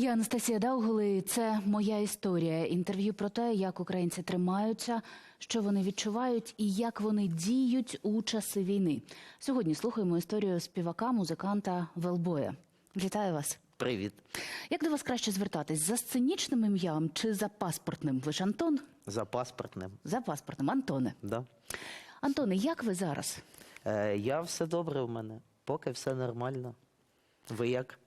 Я Анастасія Даугли. Це моя історія. Інтерв'ю про те, як українці тримаються, що вони відчувають і як вони діють у часи війни. Сьогодні слухаємо історію співака, музиканта Велбоя. Вітаю вас. Привіт. Як до вас краще звертатись за сценічним ім'ям чи за паспортним? Ви ж Антон? За паспортним. За паспортним, Антоне. Да? Антоне, як ви зараз? Е, я все добре в мене. Поки все нормально. Ви як?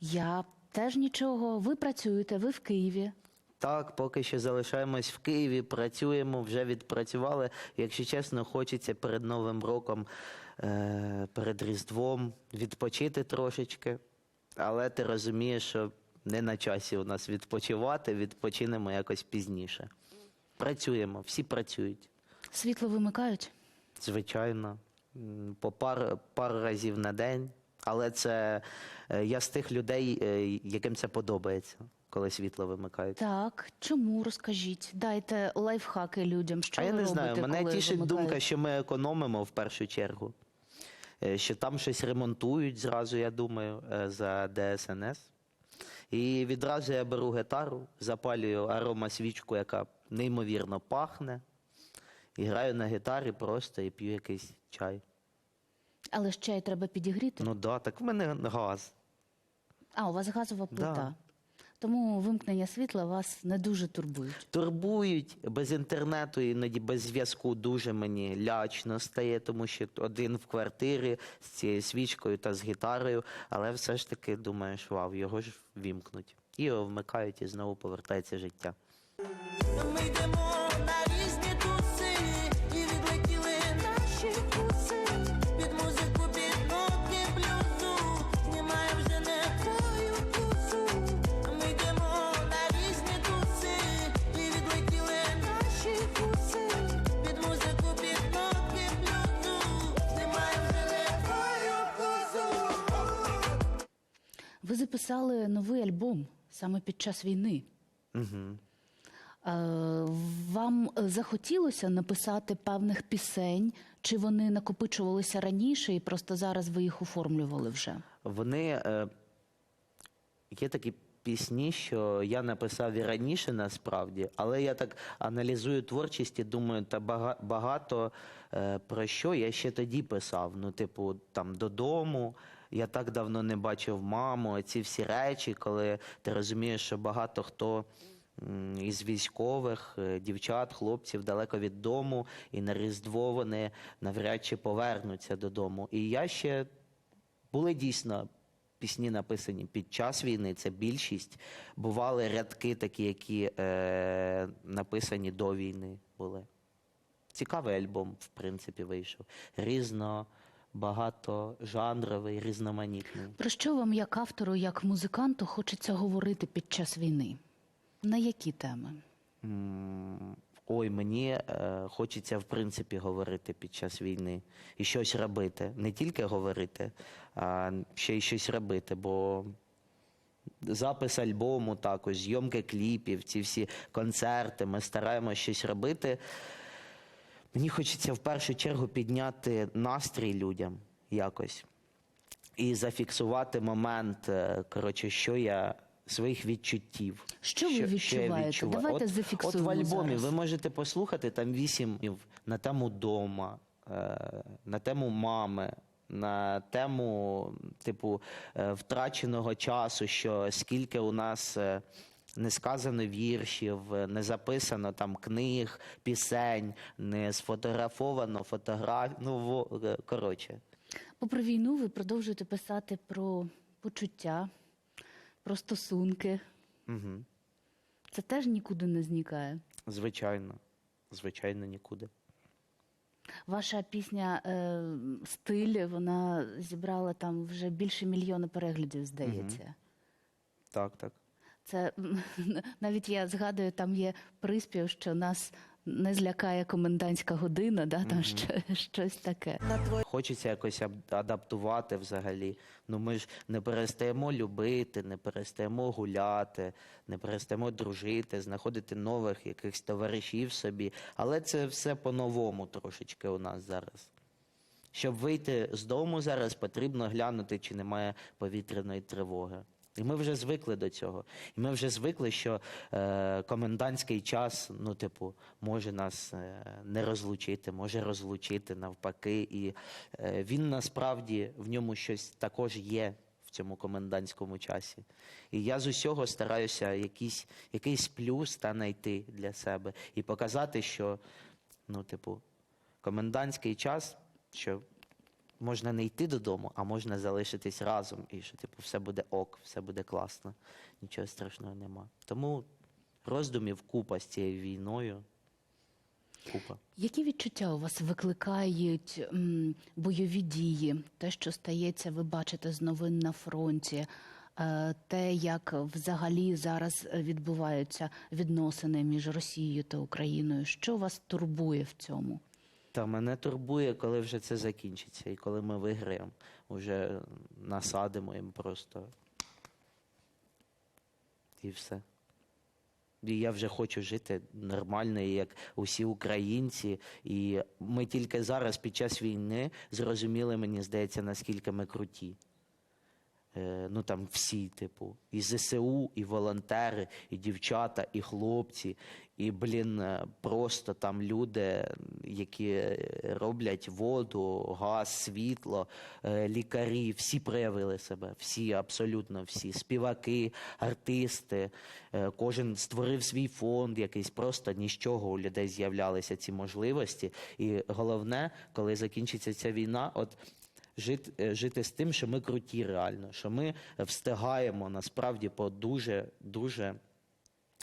Я теж нічого. Ви працюєте, ви в Києві. Так, поки що залишаємось в Києві, працюємо, вже відпрацювали. Якщо чесно, хочеться перед Новим роком, е, перед Різдвом відпочити трошечки. Але ти розумієш, що не на часі у нас відпочивати, відпочинемо якось пізніше. Працюємо, всі працюють. Світло вимикають. Звичайно, по пар, пару разів на день. Але це е, я з тих людей, е, яким це подобається, коли світло вимикають. Так, чому розкажіть? Дайте лайфхаки людям. Що а я ви не робите, знаю, мене коли тішить вимикають? думка, що ми економимо в першу чергу. Е, Що там щось ремонтують зразу, я думаю, е, за ДСНС. І відразу я беру гітару, запалюю аромасвічку, яка неймовірно пахне. І граю на гітарі просто і п'ю якийсь чай. Але ж чай треба підігріти. Ну да, так в мене газ. А, у вас газова плита. Да. Тому вимкнення світла вас не дуже турбують. Турбують без інтернету, іноді без зв'язку дуже мені лячно стає, тому що один в квартирі з цією свічкою та з гітарою, але все ж таки думаєш, вау, його ж вімкнуть. І його вмикають, і знову повертається життя. Ми йдемо на різні Ви записали новий альбом саме під час війни. Угу. Вам захотілося написати певних пісень, чи вони накопичувалися раніше і просто зараз ви їх оформлювали вже? Вони е, є такі пісні, що я написав і раніше насправді, але я так аналізую творчість і думаю, та багато е, про що я ще тоді писав. Ну, типу, там додому. Я так давно не бачив маму. Ці всі речі, коли ти розумієш, що багато хто. Із військових е, дівчат, хлопців далеко від дому, і на Різдво вони навряд чи повернуться додому. І я ще були дійсно пісні написані під час війни, це більшість. Бували рядки такі, які е, написані до війни були. Цікавий альбом, в принципі, вийшов. Різно, багатожанровий, різноманітний. Про що вам, як автору, як музиканту, хочеться говорити під час війни? На які теми? Ой, мені е, хочеться в принципі говорити під час війни і щось робити. Не тільки говорити, а ще й щось робити, бо запис альбому, також зйомки кліпів, ці всі концерти. Ми стараємося щось робити. Мені хочеться в першу чергу підняти настрій людям якось і зафіксувати момент, е, коротше, що я своїх відчуттів. Що ви я відчуваєте? відчуваю. Давайте от, зафіксуємо От в альбомі зараз. ви можете послухати там вісім на тему дома, е, на тему мами. На тему, типу, е, втраченого часу, що скільки у нас не сказано віршів, не записано там книг, пісень, не сфотографовано фотографій. Ну, е, коротше. Попри війну, ви продовжуєте писати про почуття, про стосунки. Угу. Це теж нікуди не зникає. Звичайно. Звичайно, нікуди. Ваша пісня е, Стиль вона зібрала там вже більше мільйона переглядів, здається. Так, так. Це навіть я згадую, там є приспів, що нас не злякає комендантська година, да, там ще, щось таке. Хочеться якось адаптувати взагалі. Ну ми ж не перестаємо любити, не перестаємо гуляти, не перестаємо дружити, знаходити нових якихось товаришів собі. Але це все по-новому трошечки у нас зараз. Щоб вийти з дому зараз, потрібно глянути, чи немає повітряної тривоги. І ми вже звикли до цього. І ми вже звикли, що е, комендантський час, ну, типу, може нас е, не розлучити, може розлучити навпаки. І е, він насправді в ньому щось також є в цьому комендантському часі. І я з усього стараюся якийсь, якийсь плюс та знайти для себе і показати, що, ну, типу, комендантський час, що можна не йти додому, а можна залишитись разом, і що типу все буде ок, все буде класно, нічого страшного нема. Тому роздумів купа з цією війною. Купа. Які відчуття у вас викликають м, бойові дії? Те, що стається, ви бачите з новин на фронті, е, те, як взагалі зараз відбуваються відносини між Росією та Україною. Що вас турбує в цьому? Та мене турбує, коли вже це закінчиться, і коли ми виграємо, вже насадимо їм просто. І все. І я вже хочу жити нормально, як усі українці. І ми тільки зараз, під час війни, зрозуміли, мені здається, наскільки ми круті. Е, ну там всі, типу, і ЗСУ, і волонтери, і дівчата, і хлопці, і, блін, е, просто там люди, які роблять воду, газ, світло, е, лікарі, всі проявили себе, всі, абсолютно всі, співаки, артисти, кожен створив свій фонд якийсь, просто ні з чого у людей з'являлися ці можливості. І головне, коли закінчиться ця війна, от жити, е, жити з тим, що ми круті реально, що ми встигаємо насправді по дуже дуже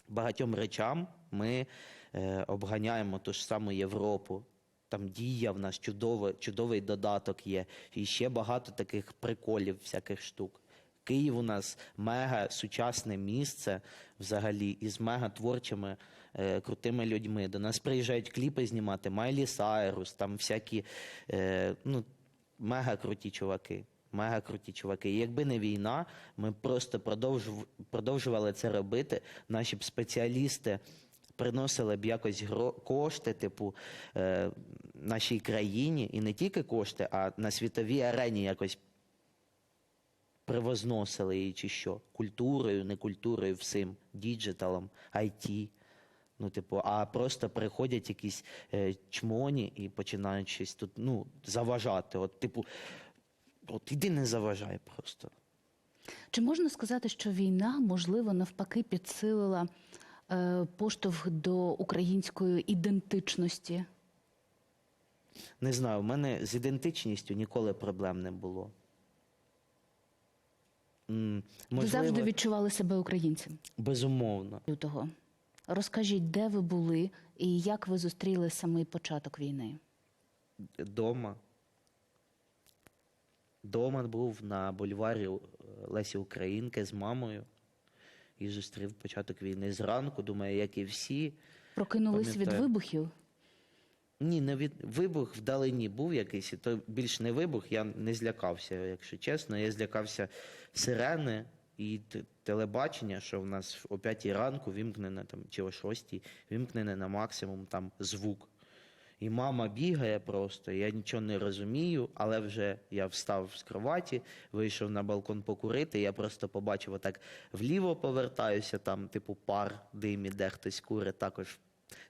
багатьом речам. Ми е, обганяємо ту ж саму Європу. Там дія в нас чудовий, чудовий додаток є. І ще багато таких приколів, всяких штук. Київ у нас мега сучасне місце взагалі із мега творчими е, крутими людьми. До нас приїжджають кліпи знімати, Майлі Сайрус, там всякі е, ну, мега круті чуваки. Мега круті чуваки. І якби не війна, ми просто продовжували це робити. Наші б спеціалісти приносили б якось кошти, типу, е, нашій країні, і не тільки кошти, а на світовій арені якось привозносили її чи що. Культурою, не культурою, всім, діджиталом, IT. Ну, типу, а просто приходять якісь е, чмоні і починають щось тут ну, заважати. От, типу, от іди не заважай просто. Чи можна сказати, що війна, можливо, навпаки, підсилила е, поштовх до української ідентичності? Не знаю, у мене з ідентичністю ніколи проблем не було. М, Ви завжди відчували себе українцем безумовно. лютого. Розкажіть, де ви були і як ви зустріли самий початок війни? Дома. Дома був на бульварі е, Лесі Українки з мамою і зустрів початок війни зранку. Думаю, як і всі. Прокинулись від вибухів? Ні, не від вибух вдалині був якийсь, то більш не вибух, я не злякався, якщо чесно. Я злякався сирени і телебачення, що в нас о п'ятій ранку вімкнене там чи о шостій, вімкнене на максимум там звук. І мама бігає просто, я нічого не розумію, але вже я встав з кроваті, вийшов на балкон покурити. Я просто побачив отак вліво повертаюся, там, типу, пар, дим іде, хтось курить також.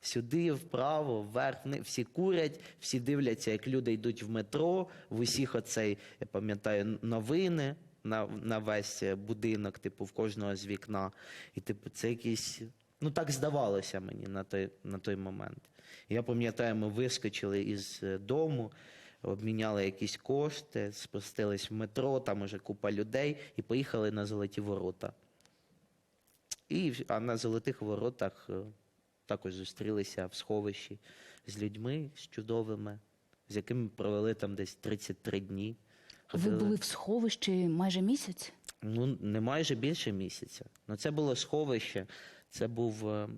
Сюди, вправо, вверх, всі курять, всі дивляться, як люди йдуть в метро, в усіх оцей, я пам'ятаю, новини на, на весь будинок, типу, в кожного з вікна. І, типу, це якісь. Ну, так здавалося мені на той, на той момент. Я пам'ятаю, ми вискочили із е, дому, обміняли якісь кошти, спустились в метро, там уже купа людей, і поїхали на Золоті Ворота. І, а на Золотих Воротах е, також зустрілися в сховищі з людьми, з чудовими, з якими провели там десь 33 дні. Ви були в сховищі майже місяць? Ну, не майже більше місяця. Ну, це було сховище, це був е,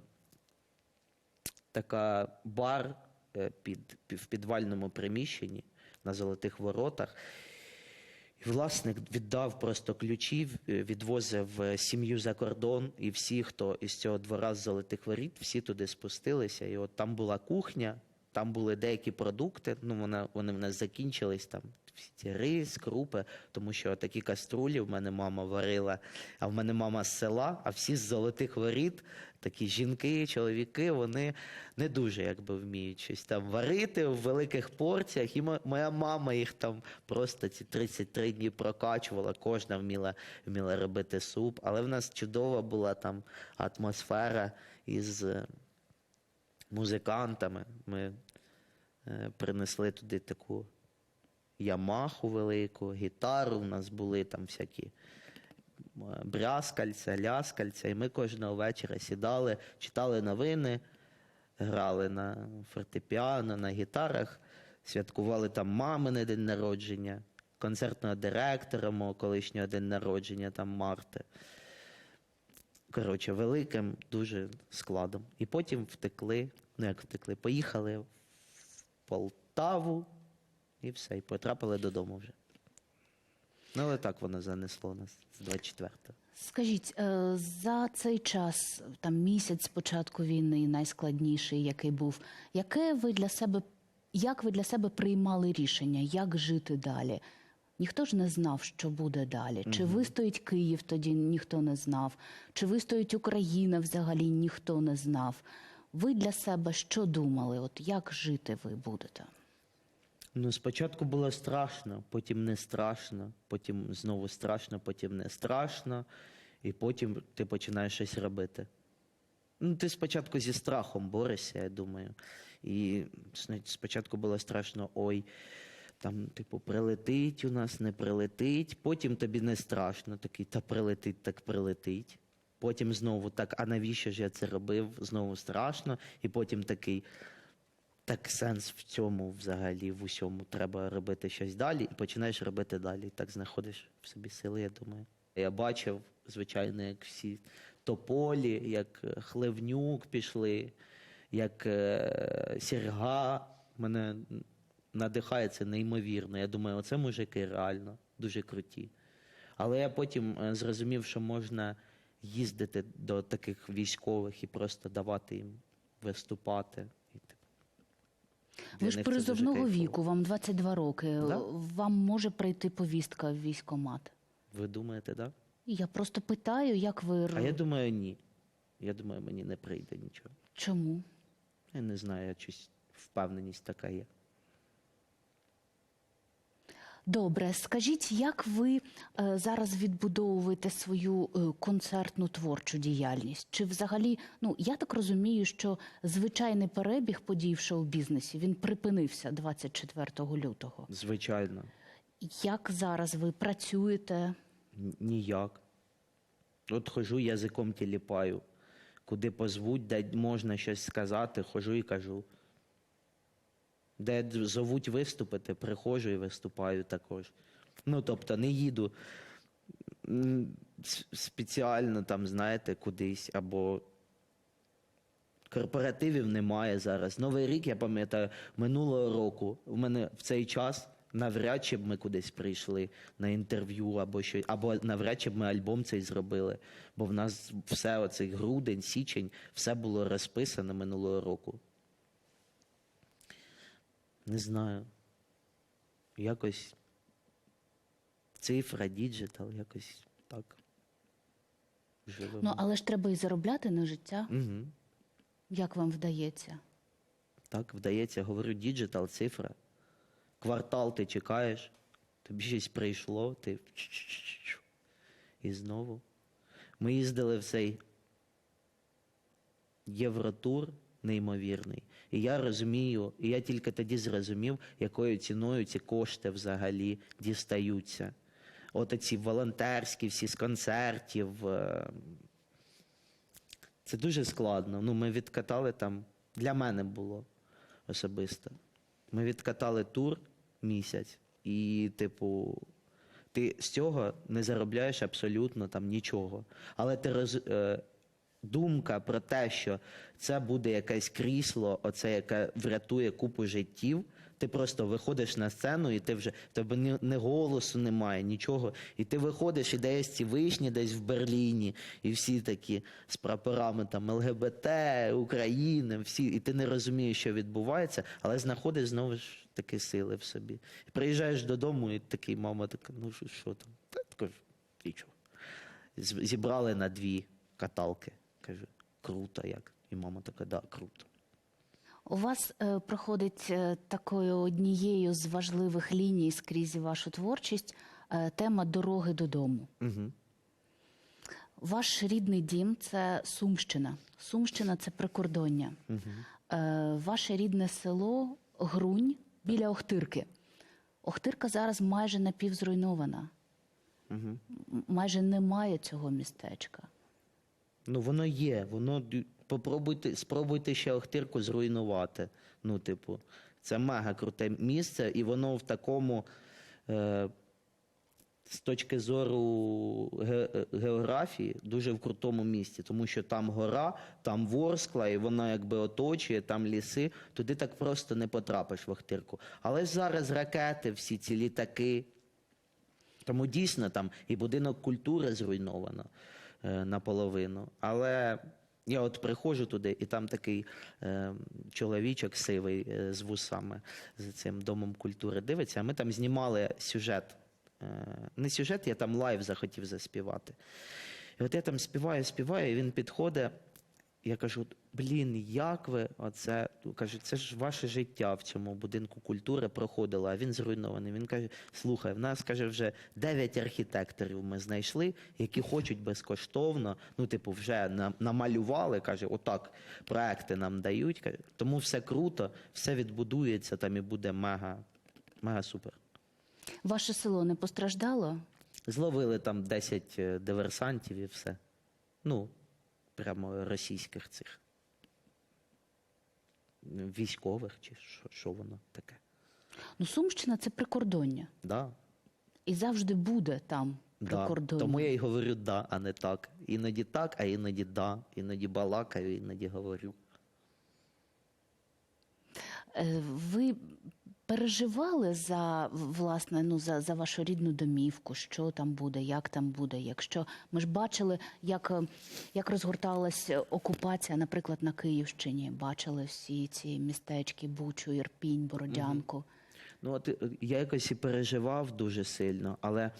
така бар е, під, в підвальному приміщенні на Золотих Воротах. І власник віддав просто ключі, е, відвозив е, сім'ю за кордон, і всі, хто із цього двора з золотих воріт, всі туди спустилися. І от там була кухня, там були деякі продукти. Ну, вона, вони в нас закінчились там всі рис, крупи, тому що такі каструлі в мене мама варила, а в мене мама з села, а всі з золотих воріт, такі жінки, чоловіки, вони не дуже якби вміють щось там варити в великих порціях. І моя мама їх там просто ці 33 дні прокачувала, кожна вміла, вміла робити суп. Але в нас чудова була там атмосфера із е, музикантами. Ми е, принесли туди таку ямаху велику, гітару. У нас були там всякі е, брязкальця, ляскальця. І ми кожного вечора сідали, читали новини, грали на фортепіано, на гітарах, святкували там мамине день народження, концертного директора мого колишнього день народження, там Марти. Коротше, великим дуже складом. І потім втекли, ну як втекли, поїхали в Полтаву і все, і потрапили додому вже. Ну, але так воно занесло нас з 24-го. Скажіть, е, за цей час, там місяць спочатку війни, найскладніший, який був, яке ви для себе, як ви для себе приймали рішення, як жити далі? Ніхто ж не знав, що буде далі. Чи вистоїть Київ тоді ніхто не знав, чи вистоїть Україна взагалі ніхто не знав. Ви для себе що думали? От як жити ви будете? Ну, спочатку було страшно, потім не страшно, потім знову страшно, потім не страшно, і потім ти починаєш щось робити. Ну, ти спочатку зі страхом борешся, я думаю. І спочатку було страшно, ой, там, типу, прилетить у нас, не прилетить. Потім тобі не страшно, такий, та прилетить, так прилетить. Потім знову так, а навіщо ж я це робив? Знову страшно. І потім такий, так сенс в цьому взагалі, в усьому. Треба робити щось далі, і починаєш робити далі. Так знаходиш в собі сили, я думаю. Я бачив, звичайно, як всі тополі, як е, Хлевнюк пішли, як е, Серга. Мене надихає це неймовірно. Я думаю, оце мужики реально дуже круті. Але я потім е, зрозумів, що можна їздити до таких військових і просто давати їм виступати. Ви ж призовного віку, вам 22 роки. Да. Вам може прийти повістка в військомат? Ви думаєте, так? І Я просто питаю, як ви Да? А я думаю, ні. Я думаю, мені не прийде нічого. чому? Я не знаю, чи щось впевненість така є. Добре, скажіть, як ви е, зараз відбудовуєте свою е, концертну творчу діяльність? Чи взагалі, ну я так розумію, що звичайний перебіг подій в шоу-бізнесі він припинився 24 лютого. Звичайно, Як зараз ви працюєте? Ніяк. От хожу, язиком тіліпаю. Куди позвуть, де можна щось сказати, хожу і кажу. Де зовуть виступити, приходжу і виступаю також. Ну, тобто, не їду спеціально там, знаєте, кудись, або корпоративів немає зараз. Новий рік, я пам'ятаю, минулого року у мене в цей час навряд чи б ми кудись прийшли на інтерв'ю або що, або навряд чи б ми альбом цей зробили. Бо в нас все оцей грудень, січень, все було розписано минулого року. Не знаю. Якось цифра, діджитал, якось так. Живемо. Ну але ж треба і заробляти на життя. Угу. Як вам вдається? Так, вдається, говорю, діджитал, цифра. Квартал ти чекаєш, тобі щось прийшло, ти і знову. Ми їздили в цей Євротур неймовірний. І я розумію, і я тільки тоді зрозумів, якою ціною ці кошти взагалі дістаються. От ці волонтерські, всі з концертів. е, Це дуже складно. Ну, ми відкатали там, для мене було особисто. Ми відкатали тур місяць, і, типу, ти з цього не заробляєш абсолютно там нічого. Але ти роз, е, думка про те, що це буде якесь крісло, оце яке врятує купу життів. Ти просто виходиш на сцену, і ти вже в тебе ні, ні голосу немає, нічого. І ти виходиш, і десь ці вишні десь в Берліні, і всі такі з прапорами там ЛГБТ, України, всі, і ти не розумієш, що відбувається, але знаходиш знову ж таки сили в собі. І приїжджаєш додому, і такий мама така, ну що, що там? Та кажу, нічого. Зібрали на дві каталки. Кажу, круто як. І мама така, да, круто. У вас е, проходить е, такою однією з важливих ліній скрізь вашу творчість е, тема дороги додому. Угу. Ваш рідний дім це Сумщина. Сумщина це прикордоння. Угу. Е, ваше рідне село Грунь біля Охтирки. Охтирка зараз майже напівзруйнована. Угу. Майже немає цього містечка. Ну, воно є. Воно попробуйте, спробуйте ще Охтирку зруйнувати. Ну, типу, це мега круте місце, і воно в такому. Е, з точки зору е, географії дуже в крутому місці, тому що там гора, там Ворскла, і вона якби оточує, там ліси. Туди так просто не потрапиш в Охтирку. Але зараз ракети, всі ці літаки. Тому дійсно там і будинок культури зруйновано наполовину. Але я от приходжу туди, і там такий е, чоловічок сивий е, з вусами з цим домом культури дивиться. А ми там знімали сюжет. Е, не сюжет, я там лайв захотів заспівати. І от я там співаю, співаю, і він підходить. Я кажу, блін, як ви оце? Кажу, це ж ваше життя в цьому будинку культури проходило, а він зруйнований. Він каже: слухай, в нас каже, вже 9 архітекторів ми знайшли, які хочуть безкоштовно, ну, типу, вже на- намалювали, каже, отак проекти нам дають. Каже, тому все круто, все відбудується там і буде мега, мега супер. Ваше село не постраждало? Зловили там 10 е, диверсантів і все. Ну, прямо російських цих військових, чи що, що воно таке. Ну, Сумщина це прикордоння. Да, І завжди буде там да. прикордоння. Тому я й говорю да, а не так. Іноді так, а іноді да. Іноді балакаю, іноді говорю. Е, Ви переживали за власне ну за, за вашу рідну домівку, що там буде, як там буде. Якщо ми ж бачили, як, е, як розгорталась окупація, наприклад, на Київщині, бачили всі ці містечки, Бучу, Ірпінь, Бородянку. Ну, от е, я якось і переживав дуже сильно, але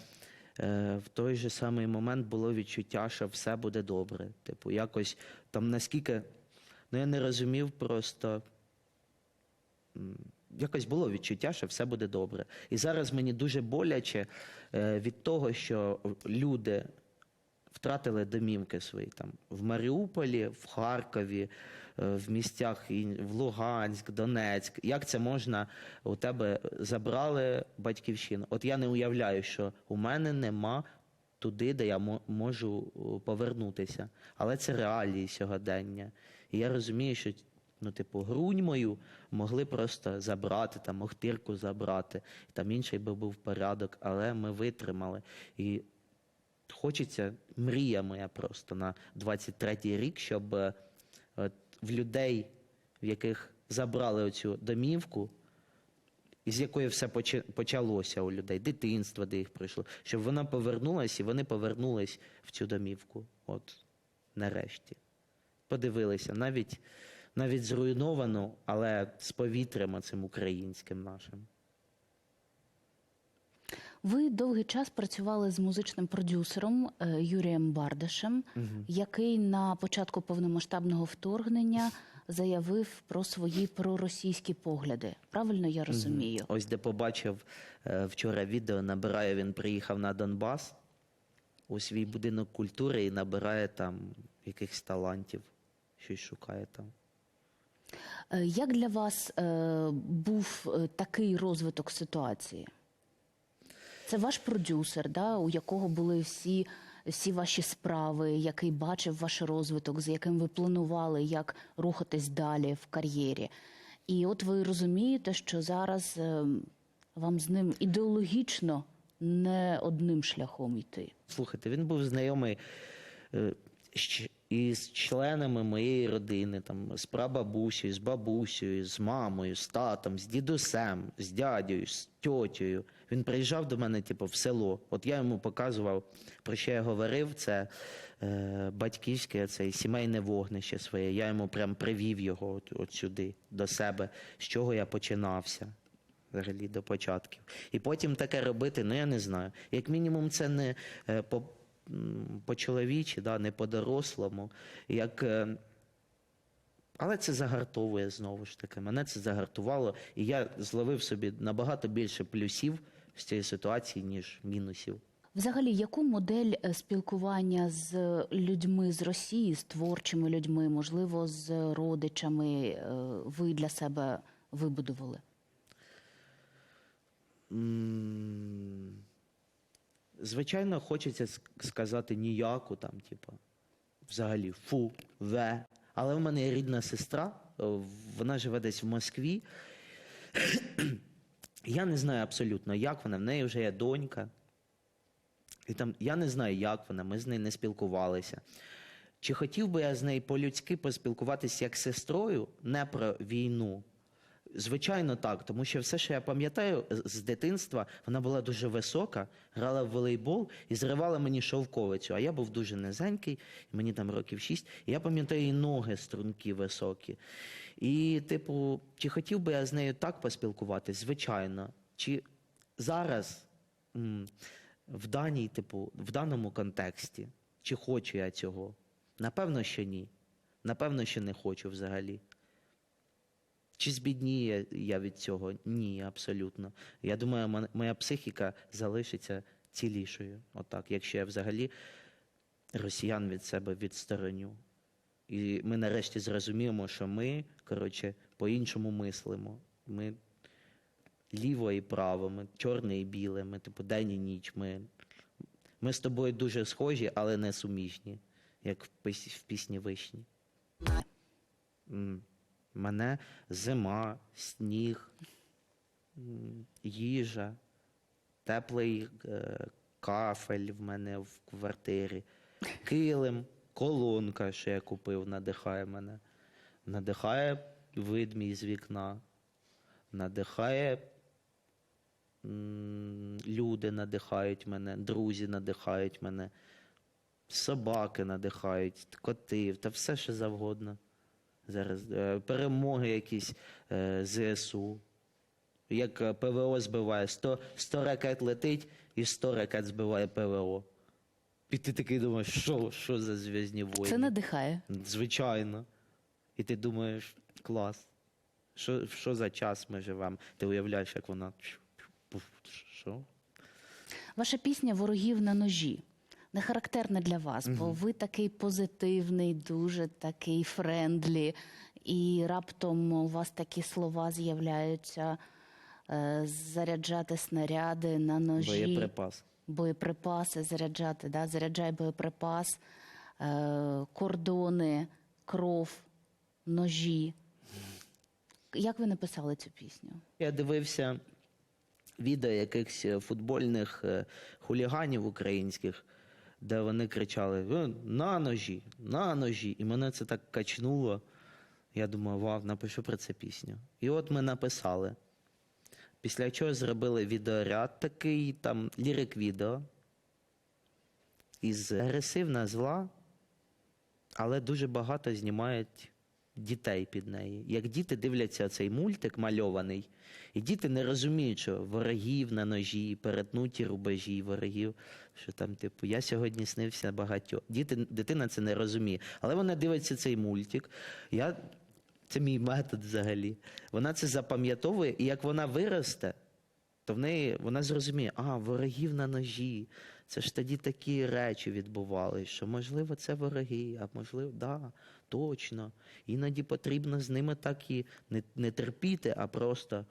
е, в той же самий момент було відчуття, що все буде добре. Типу, якось там наскільки. Ну, я не розумів просто. Якось було відчуття, що все буде добре. І зараз мені дуже боляче е, від того, що люди втратили домівки свої там в Маріуполі, в Харкові, е, в місцях в Луганськ, Донецьк. Як це можна у тебе забрали батьківщину? От я не уявляю, що у мене нема туди, де я можу повернутися. Але це реалії сьогодення. І я розумію, що ну, типу, грунь мою могли просто забрати, там Охтирку забрати, там інший би був порядок, але ми витримали. І хочеться, мрія моя просто на 23-й рік, щоб е, от, в людей, в яких забрали оцю домівку, із якої все почалося у людей, дитинство, де їх пройшло, щоб вона повернулась і вони повернулись в цю домівку. От нарешті. Подивилися, навіть, навіть зруйновану, але з повітрям цим українським нашим. Ви довгий час працювали з музичним продюсером е, Юрієм Бардашем, який на початку повномасштабного вторгнення заявив про свої проросійські погляди. Правильно я розумію? Ось де побачив е, вчора відео, набирає, він приїхав на Донбас у свій будинок культури і набирає там якихось талантів, щось шукає там. Е, Як для вас е, був е, такий розвиток ситуації? Це ваш продюсер, да, у якого були всі, всі ваші справи, який бачив ваш розвиток, з яким ви планували, як рухатись далі в кар'єрі. І от ви розумієте, що зараз вам з ним ідеологічно не одним шляхом йти. Слухайте, він був знайомий і з членами моєї родини, там, з прабабусею, з бабусею, з мамою, з татом, з дідусем, з дядею, з тьотєю. Він приїжджав до мене, типу, в село. От я йому показував, про що я говорив, це е, батьківське, це сімейне вогнище своє. Я йому прям привів його от, от сюди, до себе, з чого я починався. Взагалі до початків. І потім таке робити, ну я не знаю. Як мінімум, це не е, по, по-чоловічі, да, не по-дорослому. Як, е, але це загартовує знову ж таки. Мене це загартувало, і я зловив собі набагато більше плюсів з цієї ситуації, ніж мінусів. Взагалі, яку модель е, спілкування з людьми з Росії, з творчими людьми, можливо, з родичами, е, ви для себе вибудували? М, Звичайно, хочеться сказати ніяку там, типу, взагалі, фу, ве. Але в мене є рідна сестра, е, вона живе десь в Москві. Я не знаю абсолютно, як вона. В неї вже є донька. І там, я не знаю, як вона, ми з нею не спілкувалися. Чи хотів би я з нею по-людськи поспілкуватися як сестрою, не про війну? Звичайно, так, тому що все, що я пам'ятаю з- дитинства, вона була дуже висока, грала в волейбол і зривала мені шовковицю. А я був дуже низенький, мені там років шість. І я пам'ятаю її ноги стрункі високі. І, типу, чи хотів би я з нею так поспілкуватись? Звичайно. Чи зараз в даній, типу, в даному контексті, чи хочу я цього? Напевно, що ні. Напевно, що не хочу взагалі. Чи збідніє я від цього? Ні, абсолютно. Я думаю, моя психіка залишиться цілішою. Отак, якщо я взагалі росіян від себе відстороню. І ми нарешті зрозуміємо, що ми, коротше, по-іншому мислимо. Ми ліво і право, ми чорне і біле, ми типу день і ніч. Ми, ми з тобою дуже схожі, але не суміжні, як в, піс- в пісні вишні. М, Мене зима, сніг, їжа, теплий е, кафель в мене в квартирі, килим, колонка, що я купив, надихає мене. Надихає вид мій з вікна, надихає люди надихають мене, друзі надихають мене, собаки надихають, коти, та все що завгодно. Зараз е, перемоги якісь е, ЗСУ. Як е, ПВО збиває, 100, 100 ракет летить і 100 ракет збиває ПВО. І ти такий думаєш, що, що за зв'язні війни? Це надихає. Звичайно. І ти думаєш, клас. Що, що за час ми живемо? Ти уявляєш, як вона. Що? Ваша пісня Ворогів на ножі. Не характерна для вас, бо ви такий позитивний, дуже такий френдлі, і раптом у вас такі слова з'являються е, заряджати снаряди на ножі, Боєприпас. боєприпаси заряджати, да? заряджай боєприпас, е, кордони, кров, ножі. Як ви написали цю пісню? Я дивився відео якихось е, футбольних е, хуліганів українських, де вони кричали «Е, на ножі, на ножі. І мене це так качнуло. Я думаю, вау, напишу про це пісню. І от ми написали. Після чого зробили відеоряд такий, там лірик відео. Із агресивна зла, але дуже багато знімають дітей під неї. Як діти дивляться цей мультик мальований, і діти не розуміють, що ворогів на ножі, перетнуті рубежі ворогів, що там, типу, я сьогодні снився багатьох. Діти, дитина це не розуміє. Але вона дивиться цей мультик. Я, це мій метод взагалі. Вона це запам'ятовує, і як вона виросте, то в неї вона зрозуміє, а, ворогів на ножі. Це ж тоді такі речі відбувалися, що можливо це вороги, а можливо, да, точно. Іноді потрібно з ними так і не, не терпіти, а просто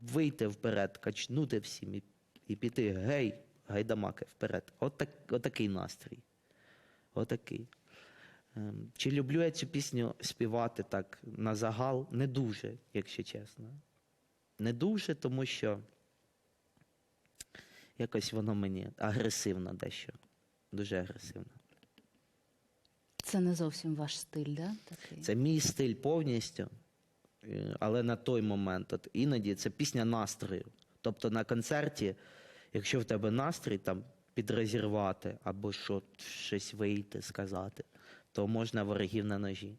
вийти вперед, качнути всім і, і піти гей, гайдамаки вперед. От так, отакий настрій. Отакий. Ем, Чи люблю я цю пісню співати так на загал? Не дуже, якщо чесно. Не дуже, тому що якось воно мені агресивно дещо. Дуже агресивно. Це не зовсім ваш стиль, да? Такий? Це мій стиль повністю, е, але на той момент. От іноді це пісня настрою. Тобто на концерті, якщо в тебе настрій там підрозірвати або що, щось вийти, сказати, то можна ворогів на ножі.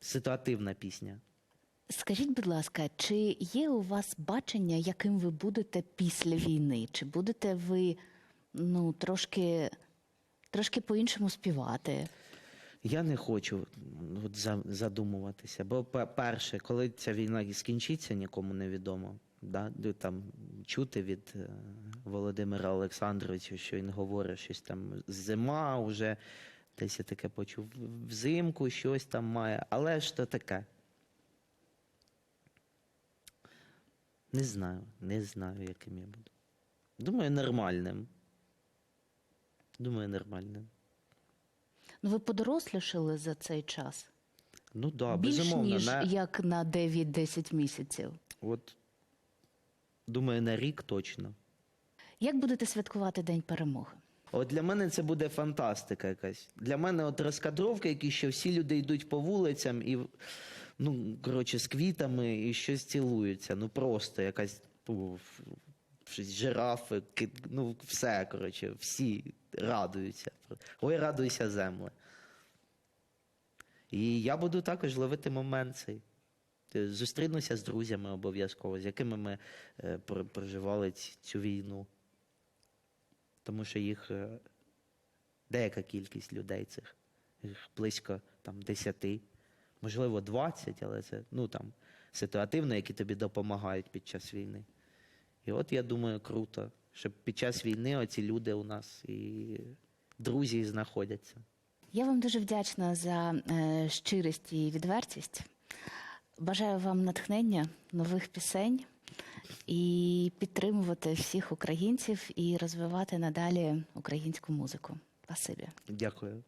Ситуативна пісня. Скажіть, будь ласка, чи є у вас бачення, яким ви будете після війни? Чи будете ви ну, трошки, трошки по-іншому співати? Я не хочу от, задумуватися. Бо, пе- перше, коли ця війна скінчиться, нікому не відомо. Да? Там, чути від е, Володимира Олександровича, що він говорить, щось там зима вже, десь я таке почув, взимку щось там має. Але ж то таке. Не знаю, не знаю, яким я буду. Думаю, нормальним. Думаю, нормальним. Ну, ви подорослішали за цей час? Ну да, Більш безумовно. ніж на- як на 9-10 місяців. От, думаю, на рік точно. Як будете святкувати День перемоги? От для мене це буде фантастика якась. Для мене от розкадровка, які що всі люди йдуть по вулицям і, ну, коротше, з квітами і щось цілуються. Ну просто якась щось жирафи, ки- ну все, коротше, всі радуються. Ой, радуйся, земле. І я буду також ловити момент цей. Е, Зустрінуся з друзями обов'язково, з якими ми е, проживали цю війну. Тому що їх е, деяка кількість людей цих, їх близько там 10, можливо, 20, але це ну, там, ситуативно, які тобі допомагають під час війни. І от я думаю, круто, щоб під час війни оці люди у нас і друзі знаходяться. Я вам дуже вдячна за е, щирість і відвертість. Бажаю вам натхнення нових пісень і підтримувати всіх українців і розвивати надалі українську музику. Спасибі. Дякую.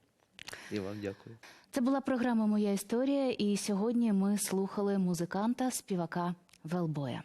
І вам дякую. Це була програма Моя історія, і сьогодні ми слухали музиканта, співака Велбоя.